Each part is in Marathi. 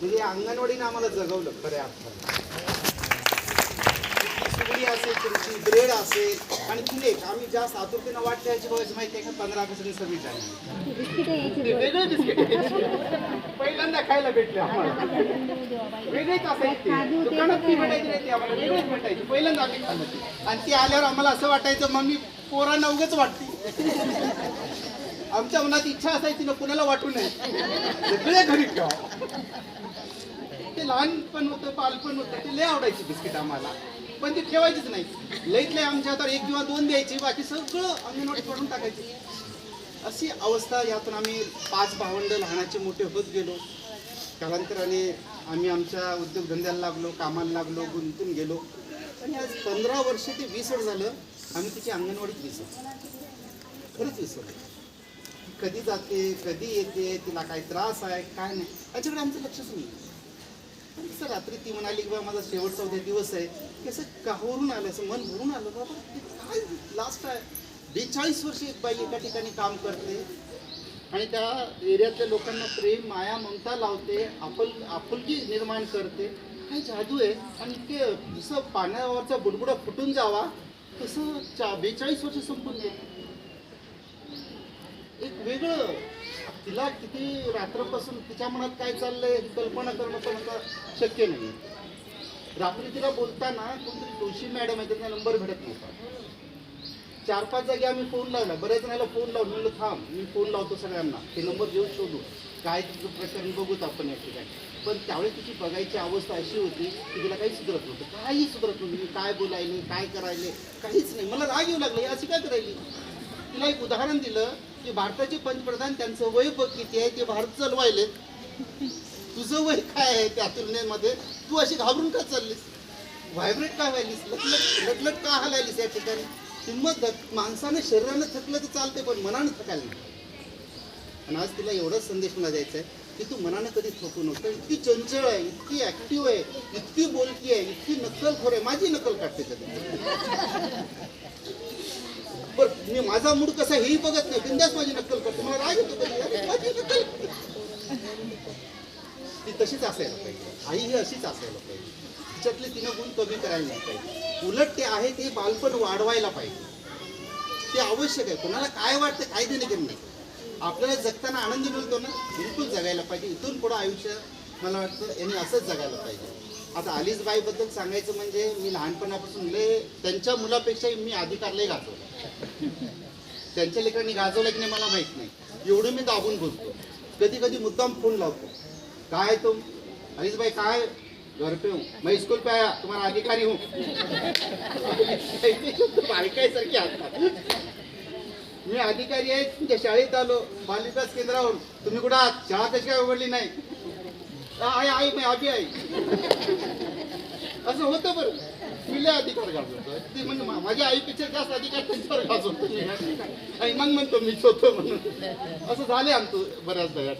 म्हणजे अंगणवाडीने आम्हाला जगवलं खऱ्या अर्थाने. सुगडी असेल तुमची ब्रेड असेल आणि तुले आम्ही जास्त आतुरतेनं वाट द्यायची बघायची माहिती आहे का? पंधरा ऑगस्ट सव्वीस जानेवारी ते वेगळे बिस्किट. पहिल्यांदा खायला भेटले आम्हाला. वेगळेच असायचे दुकानात ती भेटायची नाही ती आम्हाला वेगळेच भेटायची पहिल्यांदा आम्ही खाल्लं आणि ती आल्यावर आम्हाला असं वाटायचं मम्मी पोरांना उगच वाटते. आमच्या मनात इच्छा असायची ना कुणाला वाटू नये. सगळे घरी ठेवा. ते लहानपण होतं बालपण होतं ते लय आवडायची बिस्किट आम्हाला. पण ती ठेवायचीच नाही. लईत लय आमच्या हातात एक किंवा दोन द्यायची बाकी सगळं अंगणवाडी पडून टाकायची. अशी अवस्था यातून आम्ही पाच भावंड लहानाचे मोठे होत गेलो. कालांतराने आम्ही आमच्या उद्योगधंद्याला लागलो कामाला लागलो गुंतून गेलो. आणि आज पंधरा वर्ष ते वीस वर्ष झालं आम्ही तिची अंगणवाडीत विसर खरंच विसरलो. कधी जाते कधी येते तिला काय त्रास आहे काय नाही याच्याकडे आमचं लक्षच नाही. पण कसं रात्री ती म्हणाली की बा माझा शेवटचा उद्या दिवस आहे. की असं काहूरून आलं? असं मन भरून आलं बाबा ते काय लास्ट आहे? बेचाळीस वर्ष एक बाई एका ठिकाणी काम करते आणि त्या एरियातल्या लोकांना प्रेम माया ममता लावते आपुल आपुलकी निर्माण करते. काय जादू आहे? आणि ते जसं पाण्यावरचा बुडबुडा फुटून जावा तसं चा बेचाळीस वर्ष संपून जाईल वेगळं. तिला किती रात्रपासून तिच्या मनात काय चाललंय ही कल्पना करणं पण आता शक्य नाही रात्री तिला बोलताना कोणतरी जोशी मॅडम आहे त्यांना नंबर भेटत नव्हता. चार पाच जागी आम्ही फोन लावला. बऱ्याच जणांना फोन लावून म्हणलं थांब मी फोन लावतो सगळ्यांना. ते नंबर घेऊन शोधू. काय तिचं प्रकरण बघूत आपण या ठिकाणी. पण त्यावेळी तिची बघायची अवस्था अशी होती की तिला काही सुधरत नव्हतं. काही सुधरत नव्हतं. मी काय बोलायले काय करायले काहीच नाही. मला राग येऊ लागलं. अशी काय करायली? तिला एक उदाहरण दिलं. की भारताचे पंतप्रधान त्यांचं वय बघ किती आहे ते भारत चलवायले. तुझं वय काय आहे त्या तुलनेमध्ये? तू अशी घाबरून का चाललीस? व्हायब्रेट का व्हायलीस? लटलट लटलट का हलायलीस या ठिकाणी? किंमत माणसानं शरीरानं थकलं तर चालते पण मनानं थकायला नाही आणि आज तिला एवढाच संदेश मला द्यायचा आहे की तू मनानं कधी थकू नको इतकी चंचळ आहे इतकी ऍक्टिव्ह आहे इतकी बोलकी आहे इतकी नक्कलखोर आहे. माझी नक्कल काढते कधी मी माझा मूड कसा हेही बघत नाही. बिंदास माझी नक्कल करतो. मला राग येतो माझी नक्कल. ती तशीच असायला पाहिजे. आई ही अशीच असायला पाहिजे. तिच्यातले तिनं गुण कमी करायला नाही पाहिजे. उलट ते आहे ते बालपण वाढवायला पाहिजे. ते आवश्यक आहे. कोणाला काय वाटतं काय देणे घेणं नाही. आपल्याला जगताना आनंद मिळतो ना बिलकुल जगायला पाहिजे. इथून पुढं आयुष्य मला वाटतं यांनी असंच जगायला पाहिजे. आता अलिसबाईबद्दल सांगायचं म्हणजे मी लहानपणापासून लय त्यांच्या मुलापेक्षाही मी अधिकार लय गाजवला. त्यांच्या लेकरांनी गाजवलं की नाही मला माहीत नाही. एवढं मी दाबून बोलतो. कधी कधी मुद्दाम फोन लावतो. काय तुम अलिसबाई काय? घर पे हूँ. मैं स्कूल पे आया तुम्हारा अधिकारी हूँ. बायकायसारखी असतात मी अधिकारी आहे तुमच्या शाळेत आलो. बालविकास केंद्रावर तुम्ही कुठं आहात? शाळा कशी काय उघडली नाही? आई आहे आई मी आभी आई. असं होतं बरं. मी अधिकार गाजवतो ते म्हणजे माझ्या आईपेक्षा जास्त अधिकार त्यांच्यावर गाजवतो मी. आणि मग म्हणतो मी होतो म्हणून. असं झाले आमचं बऱ्याचदा या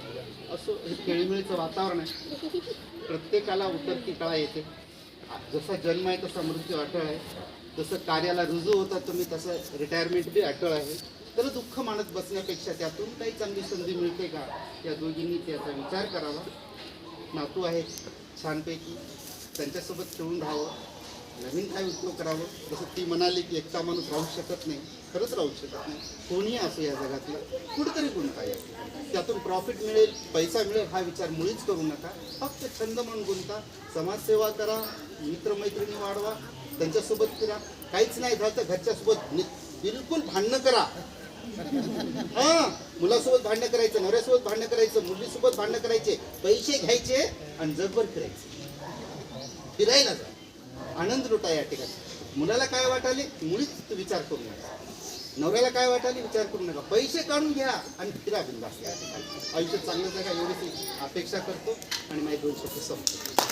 असं हे खेळीमेळीचं वातावरण आहे. प्रत्येकाला उतरती कळा येते. जसा जन्म आहे तसा मृत्यू अटळ आहे. जसं कार्याला रुजू होता तुम्ही तसं रिटायरमेंट बी अटळ आहे. तर दुःख मानत बसण्यापेक्षा त्यातून काही चांगली संधी मिळते का? या दोघींनी त्याचा विचार करावा. नातू आहेत छानपैकी त्यांच्यासोबत खेळून राहावं नवीन काय उद्योग करावं जसं ती म्हणाली की एकटा माणूस राहू शकत नाही खरंच राहू शकत नाही. कोणी असो या जगातलं कुठंतरी कोण काय त्यातून प्रॉफिट मिळेल पैसा मिळेल हा विचार मुळीच करू नका. फक्त छंद म्हणून गुंता समाजसेवा करा मित्रमैत्रिणी वाढवा त्यांच्यासोबत फिरा. काहीच नाही झालं तर घरच्यासोबत बिलकुल भांडणं करा. हा मुलासोबत भांडणं करायचं नवऱ्यासोबत भांडणं करायचं मुलीसोबत भांडणं करायचे पैसे घ्यायचे आणि जगभर फिरायचे. फिरायला जा. आनंद लुटा या ठिकाणी. मुलाला काय वाटाले? मुळीच विचार करू नका. नवऱ्याला काय वाटाले? विचार करू नका. पैसे काढून घ्या आणि फिरा बिंदास आयुष्य चांगलं जगा एवढीच अपेक्षा करतो आणि माझी दोन शब्द संपतो.